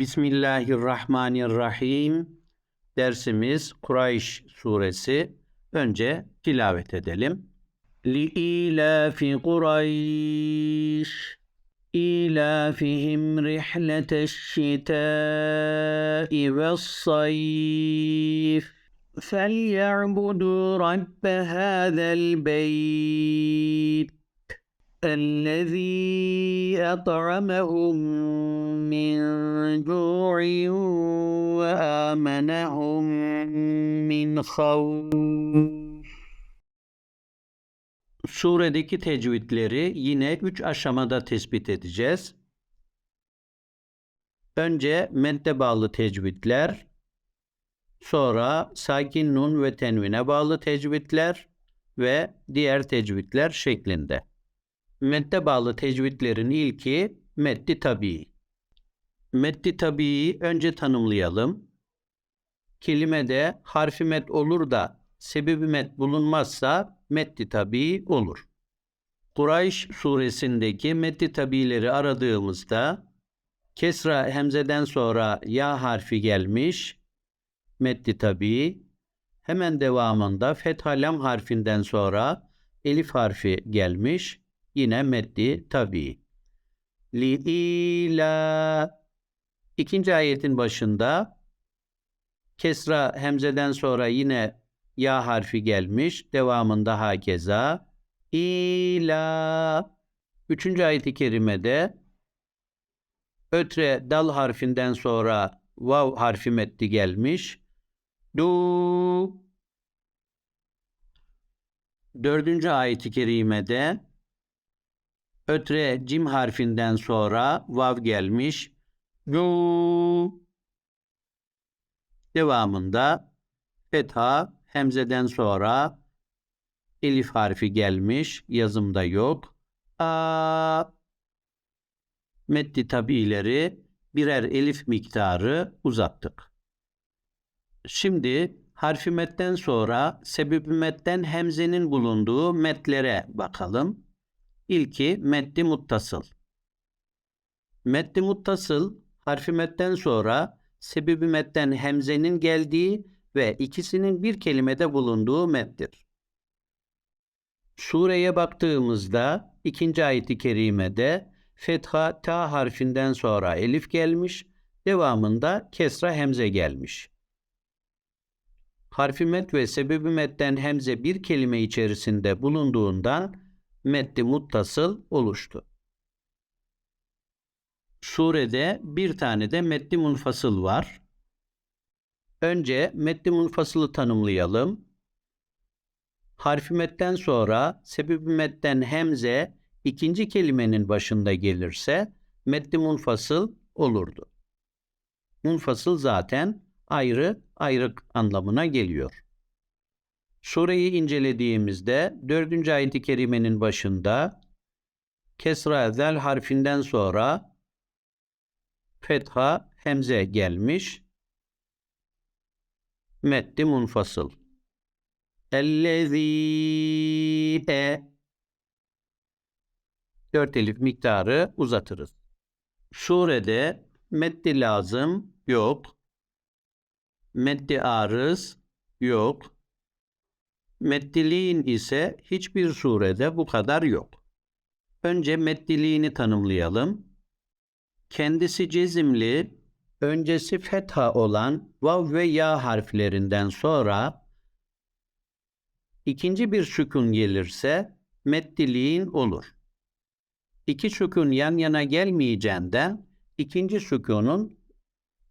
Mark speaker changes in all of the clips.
Speaker 1: Bismillahirrahmanirrahim. Dersimiz Kureyş suresi. Önce tilavet edelim. Li ilafi Kureyş İlafihim rihleteş şitâi ve sayf فليعبدوا رب هذا البيت الذي أطعمهم من جوع وآمنهم من خوف Suredeki tecvidleri yine üç aşamada tespit edeceğiz. Önce medde bağlı tecvidler, sonra sakin nun ve tenvine bağlı tecvidler ve diğer tecvidler şeklinde. Medde bağlı tecvidlerin ilki meddi tabii. Meddi tabii önce tanımlayalım. Kelimede harfi met olur da sebebi met bulunmazsa meddi tabii olur. Kurayş suresindeki meddi tabileri aradığımızda kesra hemzeden sonra ya harfi gelmiş, meddi tabii. Hemen devamında fetha lam harfinden sonra elif harfi gelmiş, yine meddi tabii. Li ila İkinci ayetin başında kesra hemzeden sonra yine ya harfi gelmiş. Devamında hakeza. İla. Üçüncü ayet-i kerimede ötre dal harfinden sonra vav harfi metni gelmiş. Du. Dördüncü ayet-i kerimede ötre cim harfinden sonra vav gelmiş. Du. Devamında fetha hemzeden sonra elif harfi gelmiş. Yazımda yok. A. Meddi tabileri birer elif miktarı uzattık. Şimdi harfi metten sonra sebebi metten hemzenin bulunduğu metlere bakalım. İlki meddi muttasıl. Meddi muttasıl harfi metten sonra sebebi metten hemzenin geldiği ve ikisinin bir kelimede bulunduğu mettir. Sureye baktığımızda ikinci ayet-i kerimede fetha ta harfinden sonra elif gelmiş, devamında kesra hemze gelmiş. Harfi met ve sebebi metten hemze bir kelime içerisinde bulunduğundan meddi muttasıl oluştu. Surede bir tane de meddi munfasıl var. Önce meddi munfasılı tanımlayalım. Harfi metten sonra sebebi metten hemze ikinci kelimenin başında gelirse meddi munfasıl olurdu. Munfasıl zaten ayrı ayrık anlamına geliyor. Sureyi incelediğimizde dördüncü ayet-i kerimenin başında kesra zel harfinden sonra fetha hemze gelmiş. Meddi munfasıl. Ellezî e dört elif miktarı uzatırız. Surede meddi lazım yok. Meddi arız yok. Meddiliğin ise hiçbir surede bu kadar yok. Önce meddiliğini tanımlayalım. Kendisi cezimli, öncesi fetha olan vav ve ya harflerinden sonra ikinci bir sükun gelirse meddiliğin olur. İki sükun yan yana gelmeyeceğinden ikinci sükunun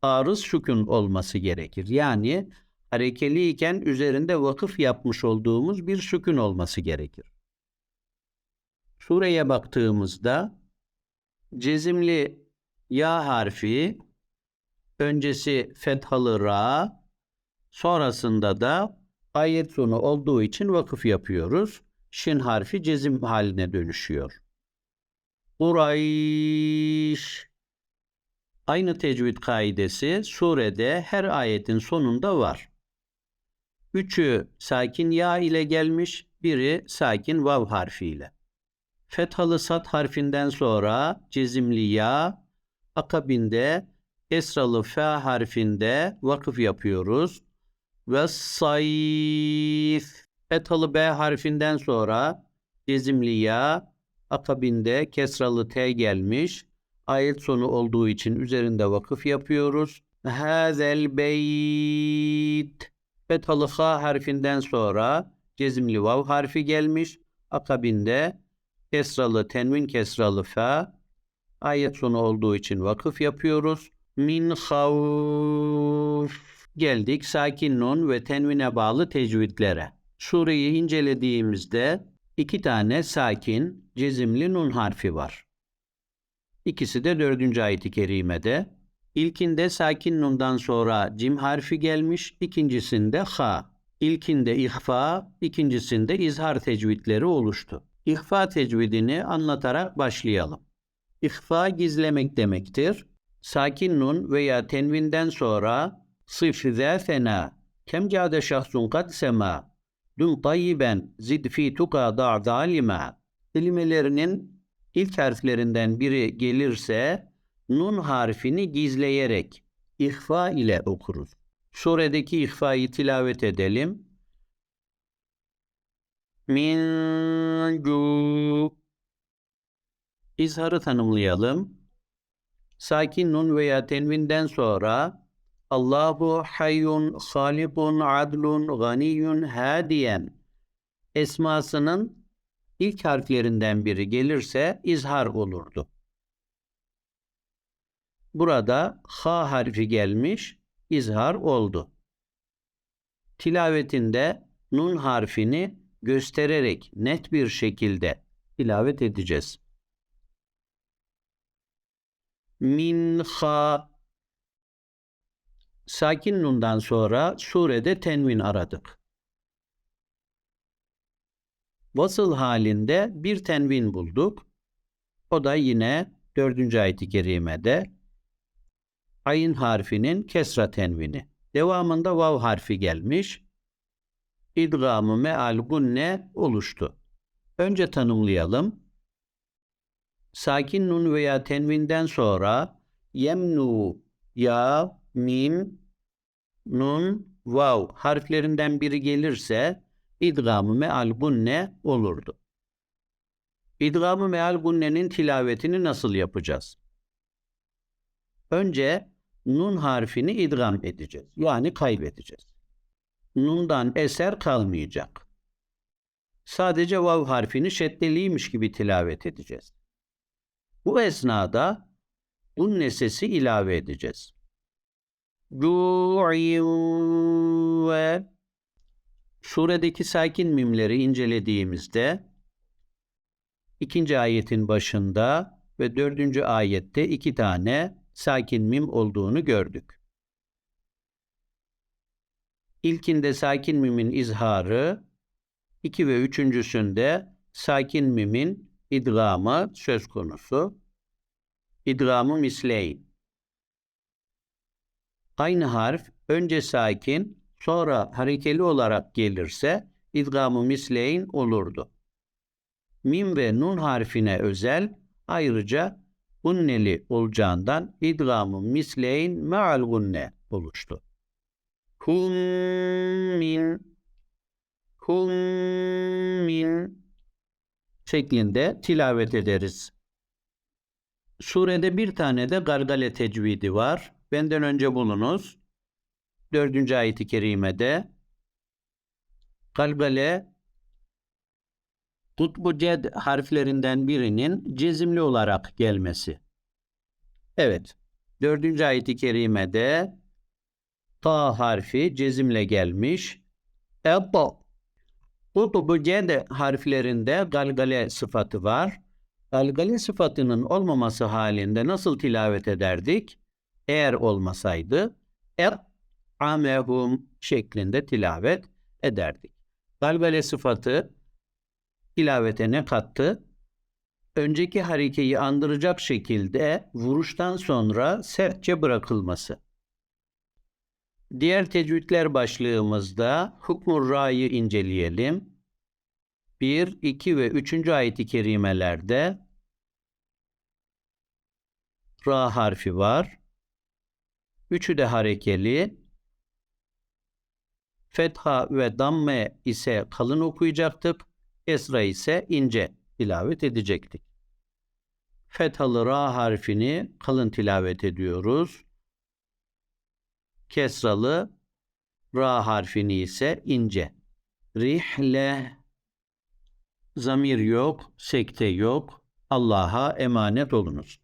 Speaker 1: arız sükun olması gerekir. Yani harekeliyken üzerinde vakıf yapmış olduğumuz bir sükun olması gerekir. Sureye baktığımızda cezimli ya harfi öncesi fethalı ra sonrasında da ayet sonu olduğu için vakıf yapıyoruz. Şin harfi cezim haline dönüşüyor. Kurayş Aynı tecvid kaidesi surede her ayetin sonunda var. Üçü sakin ya ile gelmiş, biri sakin vav harfiyle. Fethalı sat harfinden sonra cezimli ya, akabinde Esralı F harfinde vakıf yapıyoruz. Ve sayf. Fethalı B harfinden sonra cezimli ya, akabinde kesralı T gelmiş. Ayet sonu olduğu için üzerinde vakıf yapıyoruz. Hazel beyt. Fethalı H harfinden sonra cezimli vav harfi gelmiş. Akabinde kesralı tenvin kesralı fa ayet sonu olduğu için vakıf yapıyoruz. Min havf geldik sakin nun ve tenvine bağlı tecvidlere. Sureyi incelediğimizde iki tane sakin cezimli nun harfi var. İkisi de dördüncü ayet-i kerimede. İlkinde sakin nundan sonra cim harfi gelmiş, ikincisinde ha. İlkinde ihfa, ikincisinde izhar tecvidleri oluştu. İhfa tecvidini anlatarak başlayalım. İhfa gizlemek demektir. Sakin nun veya tenvinden sonra sıf zâfena kem câde şahsun kad sema dün tayyiben zid fi tuka lima kelimelerinin ilk harflerinden biri gelirse nun harfini gizleyerek ihfa ile okuruz. Suredeki ihfayı tilavet edelim. Min cu İzharı tanımlayalım. Sakin nun veya tenvinden sonra Allahu hayyun, halikun, adlun, ganiyun, hadiyen esmasının ilk harflerinden biri gelirse izhar olurdu. Burada ha harfi gelmiş, izhar oldu. Tilavetinde nun harfini göstererek net bir şekilde tilavet edeceğiz. Min ha Sakin nundan sonra surede tenvin aradık. Vasıl halinde bir tenvin bulduk. O da yine dördüncü ayet-i kerimede ayın harfinin kesra tenvini. Devamında vav harfi gelmiş. İdgamı meal gunne oluştu. Önce tanımlayalım. Sakin nun veya tenvinden sonra yemnu ya, mim, nun, vav harflerinden biri gelirse idgamı meal gunne olurdu. İdgamı meal gunnenin tilavetini nasıl yapacağız? Önce nun harfini idgam edeceğiz. Yani kaybedeceğiz. Nundan eser kalmayacak. Sadece vav harfini şeddeliymiş gibi tilavet edeceğiz. Bu esnada gunne sesi ilave edeceğiz. Cu'in ve suredeki sakin mimleri incelediğimizde ikinci ayetin başında ve dördüncü ayette iki tane sakin mim olduğunu gördük. İlkinde sakin mimin izharı, iki ve üçüncüsünde sakin mimin idgamı söz konusu. İdgamı misleyn. Aynı harf önce sakin, sonra harekeli olarak gelirse idgamı misleyn olurdu. Mim ve nun harfine özel ayrıca gunneli olacağından idgamı misleyn me'al gunne oluştu. Hum min hum min şeklinde tilavet ederiz. Surede bir tane de gargale tecvidi var. Benden önce bulunuz. Dördüncü ayet-i kerimede gargale Kutbu ced harflerinden birinin cezimli olarak gelmesi. Evet. Dördüncü ayet-i kerimede ta harfi cezimle gelmiş. Ebba. Kutbu ced harflerinde galgale sıfatı var. Galgale sıfatının olmaması halinde nasıl tilavet ederdik? Eğer olmasaydı er amehum şeklinde tilavet ederdik. Galgale sıfatı ilavete ne kattı? Önceki harekeyi andıracak şekilde vuruştan sonra sertçe bırakılması. Diğer tecvidler başlığımızda hukmur ra'yı inceleyelim. 1, 2 ve 3. ayet-i kerimelerde ra harfi var. Üçü de harekeli. Fetha ve damme ise kalın okuyacaktık. Esra ise ince tilavet edecektik. Fethalı ra harfini kalın tilavet ediyoruz. Kesralı ra harfini ise ince. Rihle zamir yok, sekte yok. Allah'a emanet olunuz.